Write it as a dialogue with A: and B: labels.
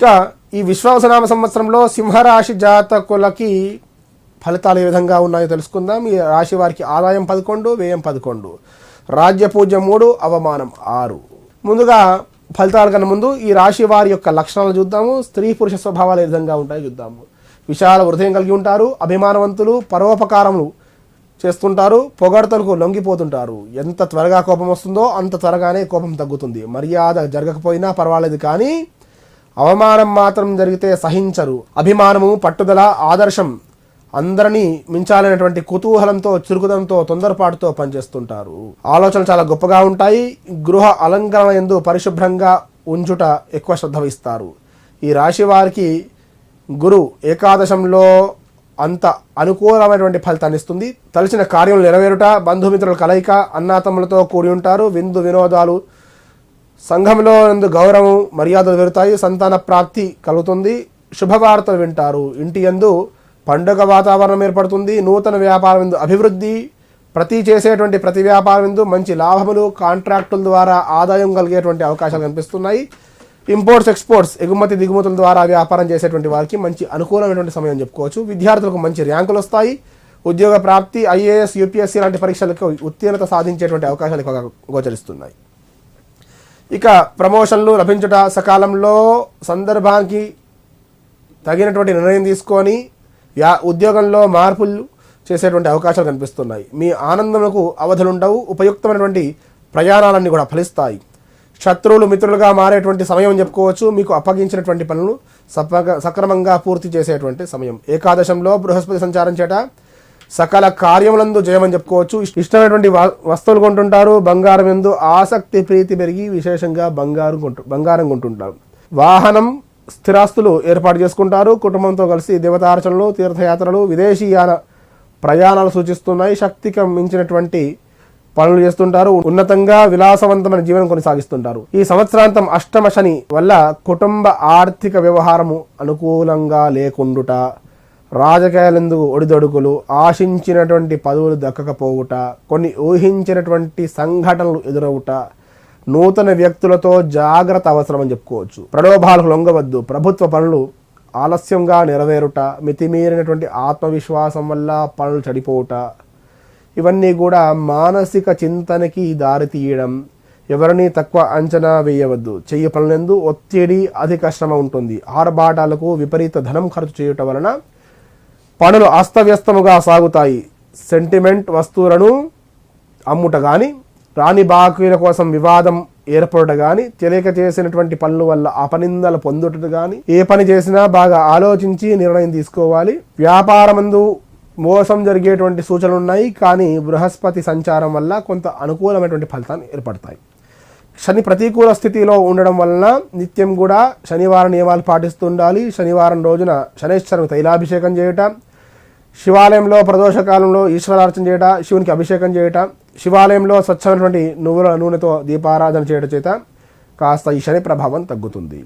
A: ఇక ఈ విశ్వాసనామ సంవత్సరంలో సింహరాశి జాతకులకి ఫలితాలు ఏ విధంగా ఉన్నాయో తెలుసుకుందాం. ఈ రాశి వారికి ఆదాయం పదకొండు వ్యయం పదకొండు. రాజ్య పూజ మూడు అవమానం ఆరు. ముందుగా ఫలితాల కన్నా ముందు ఈ రాశి వారి యొక్క లక్షణాలు చూద్దాము. స్త్రీ పురుష స్వభావాలు ఏ విధంగా ఉంటాయో చూద్దాము. విశాల హృదయం కలిగి ఉంటారు అభిమానవంతులు పరోపకారములు చేస్తుంటారు పొగడతలకు లొంగిపోతుంటారు. ఎంత త్వరగా కోపం వస్తుందో అంత త్వరగానే కోపం తగ్గుతుంది. మర్యాద జరగకపోయినా పర్వాలేదు కానీ అవమానం మాత్రం జరిగితే సహించరు. అభిమానము పట్టుదల ఆదర్శం అందరినీ మించాలనేటువంటి కుతూహలంతో చురుకుదంతో తొందరపాటుతో పనిచేస్తుంటారు. ఆలోచనలు చాలా గొప్పగా ఉంటాయి. గృహ అలంకరణ ఎందు పరిశుభ్రంగా ఉంచుట ఎక్కువ శ్రద్ధ వహిస్తారు. ఈ రాశి వారికి గురు ఏకాదశంలో అంత అనుకూలమైనటువంటి ఫలితాన్ని ఇస్తుంది. తలచిన కార్యం నెరవేరుట బంధుమిత్రుల కలయిక అన్నాతమ్ములతో కూడి ఉంటారు. విందు వినోదాలు సంఘంలో నందు గౌరవం మర్యాదలు పెరుగుతాయి సంతాన ప్రాప్తి కలుగుతుంది. శుభవార్తలు వింటారు. ఇంటి యందు పండుగ వాతావరణం ఏర్పడుతుంది. నూతన వ్యాపారం ఎందు అభివృద్ధి ప్రతి చేసేటువంటి ప్రతి వ్యాపారం ఎందు మంచి లాభములు కాంట్రాక్టుల ద్వారా ఆదాయం కలిగేటువంటి అవకాశాలు కనిపిస్తున్నాయి. ఇంపోర్ట్స్ ఎక్స్పోర్ట్స్ ఎగుమతి దిగుమతుల ద్వారా వ్యాపారం చేసేటువంటి వారికి మంచి అనుకూలమైనటువంటి సమయం చెప్పుకోవచ్చు. విద్యార్థులకు మంచి ర్యాంకులు వస్తాయి. ఉద్యోగ ప్రాప్తి ఐఏఎస్ యూపీఎస్సీ లాంటి పరీక్షలకు ఉత్తీర్ణత సాధించేటువంటి అవకాశాలు గోచరిస్తున్నాయి. ఇక ప్రమోషన్లు లభించుట సకాలంలో సందర్భానికి తగినటువంటి నిర్ణయం తీసుకొని యా ఉద్యోగంలో మార్పులు చేసేటువంటి అవకాశాలు కనిపిస్తున్నాయి. మీ ఆనందములకు అవధులుండవు ఉపయుక్తమైనటువంటి ప్రయాణాలన్నీ కూడా ఫలిస్తాయి. శత్రువులు మిత్రులుగా మారేటువంటి సమయం అని చెప్పుకోవచ్చు. మీకు అప్పగించినటువంటి పనులు సక్రమంగా పూర్తి చేసేటువంటి సమయం. ఏకాదశంలో బృహస్పతి సంచారం చేట సకల కార్యములందు జయమని చెప్పుకోవచ్చు. ఇష్టమైనటువంటి వస్తువులు కొంటుంటారు. బంగారం ఎందు ఆసక్తి ప్రీతి పెరిగి విశేషంగా బంగారం కొంటు బంగారం కొంటుంటారు. వాహనం స్థిరాస్తులు ఏర్పాటు చేసుకుంటారు. కుటుంబంతో కలిసి దేవతార్చనలు తీర్థయాత్రలు విదేశీయాన ప్రయాణాలు సూచిస్తున్నాయి. శక్తికి మించినటువంటి పనులు చేస్తుంటారు. ఉన్నతంగా విలాసవంతమైన జీవనం కొనసాగిస్తుంటారు. ఈ సంవత్సరాంతం అష్టమ శని వల్ల కుటుంబ ఆర్థిక వ్యవహారము అనుకూలంగా లేకుండుట రాజకీయాలందు ఒడిదొడుకులు ఆశించినటువంటి పదవులు దక్కకపోవుట కొన్ని ఊహించినటువంటి సంఘటనలు ఎదురవుట నూతన వ్యక్తులతో జాగ్రత్త అవసరం అని చెప్పుకోవచ్చు. ప్రలోభాలకు లొంగవద్దు. ప్రభుత్వ పనులు ఆలస్యంగా నెరవేరుట మితిమీరినటువంటి ఆత్మవిశ్వాసం వల్ల పనులు చెడిపోవుట. ఇవన్నీ కూడా మానసిక చింతనకి దారితీయడం. ఎవరిని తక్కువ అంచనా వేయవద్దు. చెయ్యి పనులందు ఒత్తిడి అధిక శ్రమ ఉంటుంది. ఆర్భాటాలకు విపరీత ధనం ఖర్చు చేయటం వలన పనులు అస్తవ్యస్తముగా సాగుతాయి. సెంటిమెంట్ వస్తువులను అమ్ముట కానీ రాని బాకీల కోసం వివాదం ఏర్పడుట కానీ తెలియక చేసినటువంటి పనుల వల్ల అపనిందలు పొందుట కానీ ఏ పని చేసినా బాగా ఆలోచించి నిర్ణయం తీసుకోవాలి. వ్యాపారమందు మోసం జరిగేటువంటి సూచనలు ఉన్నాయి కానీ బృహస్పతి సంచారం వల్ల కొంత అనుకూలమైనటువంటి ఫలితాలు ఏర్పడతాయి. శని ప్రతికూల స్థితిలో ఉండడం వలన నిత్యం కూడా శనివారం నియమాలు పాటిస్తుండాలి శనివారం రోజున శనేశ్వరుని తైలాభిషేకం చేయటం శివాలయంలో ప్రదోషకాలంలో ఈశ్వరార్చన చేయట శివునికి అభిషేకం చేయట శివాలయంలో స్వచ్ఛమైనటువంటి నువ్వుల నూనెతో దీపారాధన చేయడం చేత కాస్త ఈ శని ప్రభావం తగ్గుతుంది.